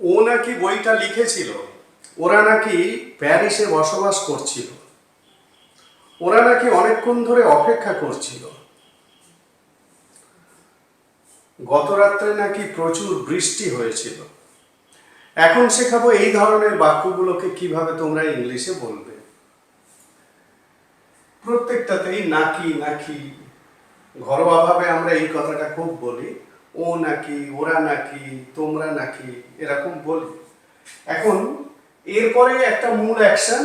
ও নাকি বইটা লিখেছিল, ওরা নাকি প্যারিসে বসবাস করছিল। ওরা নাকি অনেকক্ষণ ধরে অপেক্ষা করছিল। গত রাত্রে নাকি প্রচুর বৃষ্টি হয়েছিল। এখন শেখাবো এই ধরনের বাক্যগুলোকে কীভাবে তোমরা ইংলিশে বলবে। প্রত্যেকটাতেই নাকি নাকি ঘরোয়াভাবে আমরা এই কথাটা খুব বলি। ও নাকি, ওরা নাকি, তোমরা নাকি, এরকম বলি। এখন, এরপরে একটা মূল অ্যাকশন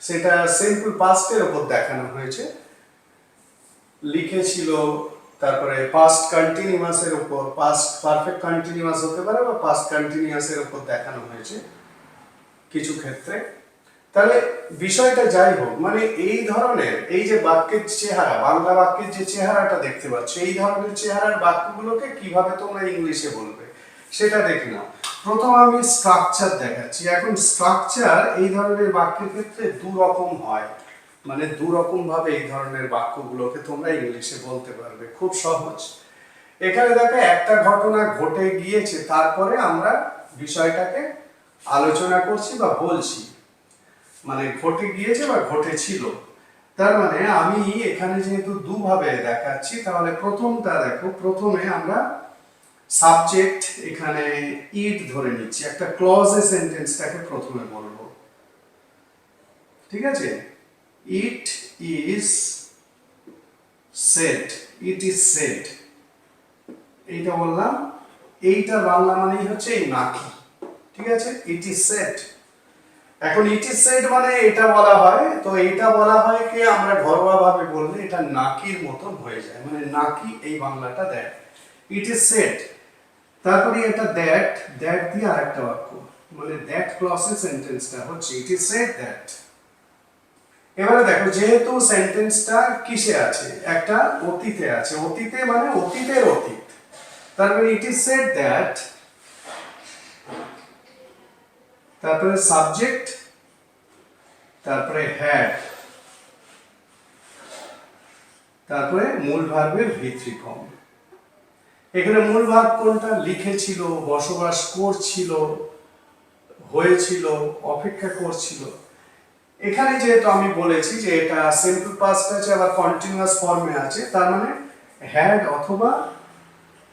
সেটা সিম্পল পাস্টের ওপর দেখানো হয়েছে। লিখেছিল, তারপরে পাস্ট কন্টিনিউয়াসের উপর পাস্ট পারফেক্ট কন্টিনিউয়াস হতে পারে বা পাস্ট কন্টিনিউয়াসের উপর দেখানো হয়েছে। কিছু ক্ষেত্রে তাহলে বিষয়টা যাই হোক মানে এই ধরনের, এই যে বাক্যের চেহারা, বাংলা বাক্যের যে চেহারাটা দেখতে পাচ্ছ, এই ধরনের চেহারার বাক্যগুলোকে কীভাবে তোমরা ইংলিশে বলবে, সেটা দেখে না প্রথম আমি স্ট্রাকচার দেখাচ্ছি। এখন স্ট্রাকচার এই ধরনের বাক্যের ক্ষেত্রে দু রকম হয়। মানে দু রকম ভাবে এই ধরনের বাক্যগুলোকে তোমরা ইংলিশে বলতে পারবে, খুব সহজ। এখানে দেখো, একটা ঘটনা ঘটে গিয়েছে, তারপরে আমরা বিষয়টাকে আলোচনা করছি বা বলছি। মানে ঘটে গিয়েছে বা ঘটেছিল। তার মানে আমি এখানে যেহেতু দুভাবে দেখাচ্ছি, তাহলে প্রথমটা দেখো, প্রথমে আমরা সাবজেক্ট এখানে ইট ধরে নিচ্ছি। একটা ক্লজে সেন্টেন্সটাকে প্রথমে বলব। ঠিক আছে? It is set it is set এইটা বললাম। এইটা বাংলা মানেই হচ্ছে এই নাকি। ঠিক আছে? ইট ইজ সেট এখন ইট সেট মানে এটা বলা হয়, তো এটা বলা হয় কি আমরা ঘরোয়া ভাবে বললে এটা নাকির মতন হয়ে যায়। মানে নাকি এই বাংলাটা দেয়। ইট ইজ সেট তারপরে এটা দ্যাট দ্যাট দিয়ে আরেকটা বাক্য। মানে দ্যাট ক্লসে সেন্টেন্সটা হচ্ছে ইট ইজ সেট দ্যাট এবারে দেখো, যেহেতু সেন্টেন্সটা কিসে আছে? একটা অতীতে আছে। অতীতে মানে অতীতের অতীত। তারপরে ইট ইজ সেট দ্যাট তারপরে সাবজেক্ট তারপরে হ্যাড তারপরে মূল ভার্বের ভিত্রি ফর্ম এখানে মূল ভার্ব কোনটা লিখেছিল, বসবাস করছিল, হয়েছিল, অপেক্ষা করছিল। এখানে যেহেতু আমি বলেছি যে এটা সিম্পল পাস্ট আছে, আবার কন্টিনিউয়াস ফর্মে আছে, তার মানে হ্যাড অথবা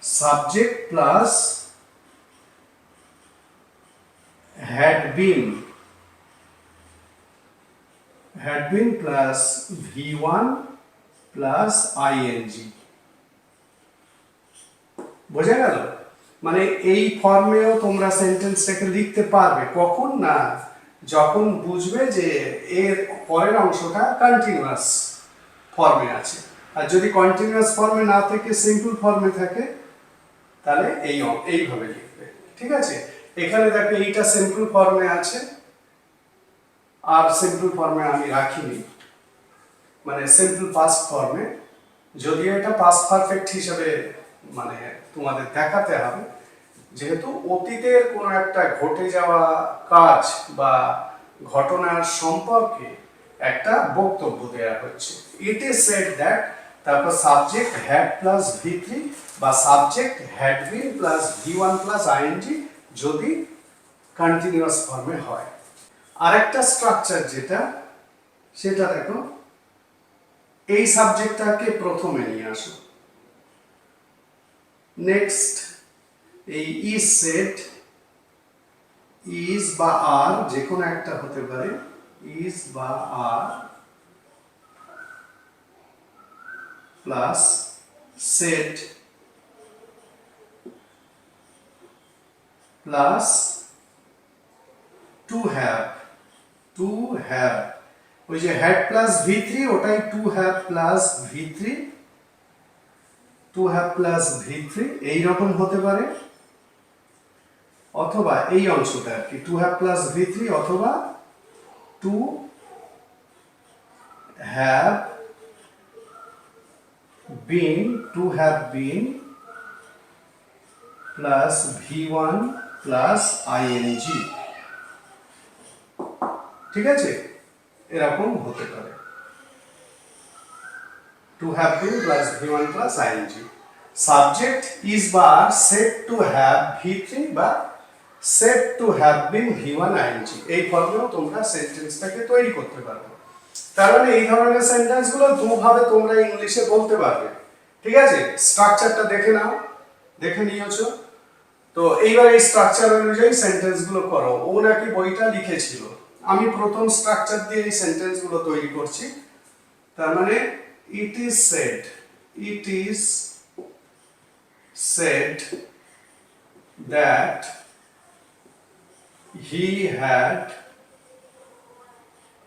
subject plus had been had been plus v1 plus ing বোঝা গেল? মানে এই ফর্মেও তোমরা সেন্টেন্সটাকে লিখতে পারবে। কখন না যখন বুঝবে যে এর পরের অংশটা কন্টিনিউয়াস ফর্মে আছে। আর যদি কন্টিনিউয়াস ফর্মে না থেকে সিম্পল ফর্মে থাকে, তাহলে এই এইভাবে লিখবে। ঠিক আছে? এখানে দেখো এইটা সিম্পল ফর্মে আছে, আর সিম্পল ফর্মে আমি রাখিনি। মানে সিম্পল পাস্ট ফর্মে যদিও এটা পাস্ট পারফেক্ট হিসেবে মানে তোমাদের দেখাতে হবে, যেহেতু অতীতের কোনো একটা ঘটে যাওয়া কাজ বা ঘটনার সম্পর্কে একটা বক্তব্য দেওয়া হচ্ছে। ইট ইজ সেড দ্যাট তারপর subject had plus V three বা subject had been plus V one plus ING যদি কন্টিনিউয়াস ফর্মে হয়। আরেকটা স্ট্রাকচার যেটা, সেটা দেখো, এই সাবজেক্টটাকে প্রথমে নিয়ে আসো। নেক্সট এই ইজ সেট ইজ বা আর যে কোনো একটা হতে পারে ইজ বা are plus set plus to have to have ওই যে হ্যাড প্লাস ভি থ্রি ওটাই to have plus V three to have plus V three এইরকম হতে পারে। অথবা এই অংশটা আর কি to have plus V three অথবা to have to have been plus V one plus ING ঠিক আছে? এরকম হতে পারে। To have been plus V one plus ING subject is বা set to have V three বা set to have been human ING এই ফর্মেও তোমরা সেন্টেন্সটাকে তৈরি করতে পারবে। তার মানে এই ধরনের সেন্টেন্সগুলো দুভাবে তোমরা ইংলিশে বলতে পারবে। ঠিক আছে? স্ট্রাকচারটা দেখে নাও। দেখে নিয়েছো? তো এইবার এই স্ট্রাকচার অনুযায়ী সেন্টেন্সগুলো করো। ও নাকি বইটা লিখেছিল। আমি প্রথম স্ট্রাকচার দিয়ে এই সেন্টেন্সগুলো তৈরি করছি। তার মানে it is said it is said that he had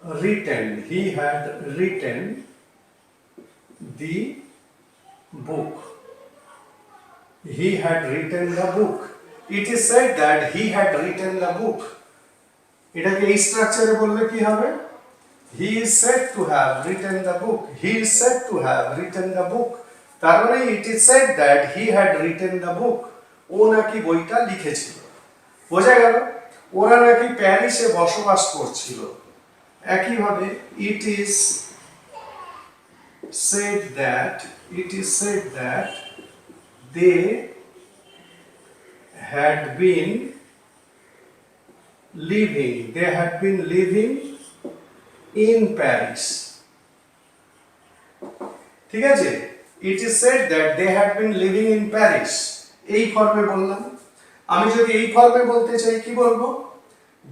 written, he had written the book. He had written the book. It is said that he had written the book এটাকে এই স্ট্রাকচারে বললে কি হবে he is said to have written the book he is said to have written the book তার মানে it is said that he had written the book ও নাকি বইটা লিখেছিল বোঝা গেল ওরা নাকি প্যারিসে বসবাস করছিল একইভাবে it is said that it is said that they had been living, they had been living in Paris. ঠিক আছে? It is said that they had been living in Paris এই ফর্মে বললাম। আমি যদি এই ফর্মে বলতে চাই, কি বলব?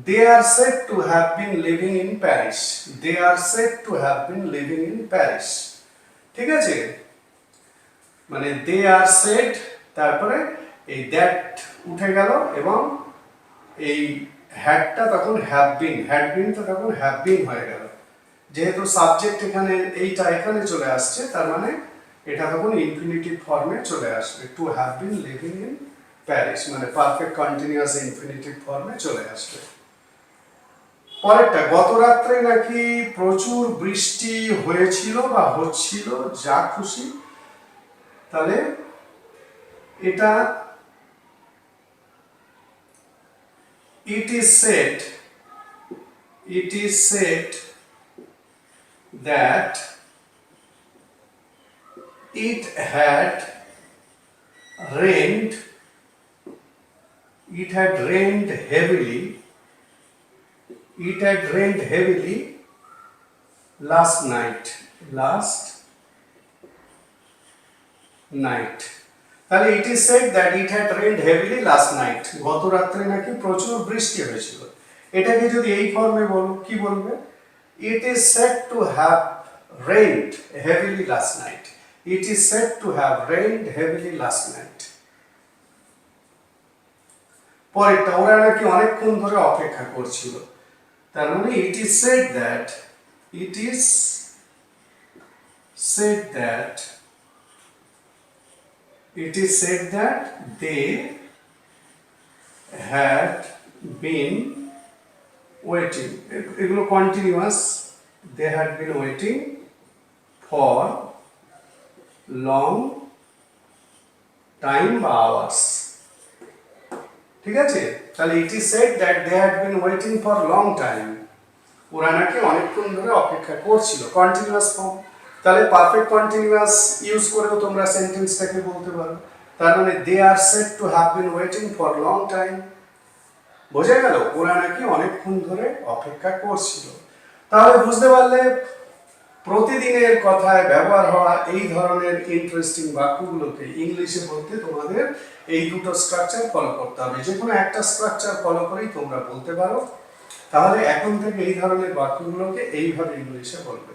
They are said to have been living in Paris they are said to have been living in Paris ঠিক আছে? মানে দে আর সেড তারপরে এই দ্যাট উঠে গেল এবং এই হ্যাডটা তখন হ্যাভ বিন হ্যাড তখন হ্যাভ বিন হয়ে গেল। যেহেতু সাবজেক্ট এখানে এইটা এখানে চলে আসছে, তার মানে এটা তখন ইনফিনিটিভ ফর্মে চলে আসবে। To have been living in Paris মানে পারফেক্ট কন্টিনিউয়াস ইনফিনিটিভ ফর্মে চলে আসবে। পরেরটা, গত রাত্রে নাকি প্রচুর বৃষ্টি হয়েছিল বা হচ্ছিল, যা খুশি। তাহলে এটা it is said it is said that it had rained it had rained heavily it had rained heavily last night last night তাহলে it is said that it had rained heavily last night গত রাত্রে নাকি প্রচুর বৃষ্টি হয়েছিল। এটাকে যদি এই ফর্মে বল, কি বলবে? It is said to have rained heavily last night it is said to have rained heavily last night পরেরটা, ওরা নাকি অনেকক্ষণ ধরে অপেক্ষা করছিল। তার মানে it is said that it is said that it is said that they had been waiting. এগুলো continuous they had been waiting for long time বা hours. ঠিক আছে? তাহলে it is said that they had been waiting for long time ওরা নাকি অনেকক্ষণ ধরে অপেক্ষা করছিল। কন্টিনিউয়াস ফর্ম তাহলে পারফেক্ট কন্টিনিউয়াস ইউজ করেও তোমরা সেন্টেন্সটাকে বলতে পারো। তার মানে they are set to have been waiting for long time বোঝা গেল, ওরা নাকি অনেকক্ষণ ধরে অপেক্ষা করছিল। তাহলে বুঝতে পারলে প্রতিদিনের কথায় ব্যবহার হওয়া এই ধরনের ইন্টারেস্টিং বাক্যগুলোকে ইংলিশে বলতে তোমাদের এই দুটো স্ট্রাকচার ফলো করতে হবে। যে কোনো একটা স্ট্রাকচার ফলো করেই তোমরা বলতে পারো। তাহলে এখন থেকে এই ধরনের বাক্যগুলোকে এইভাবে ইংলিশে বলবে।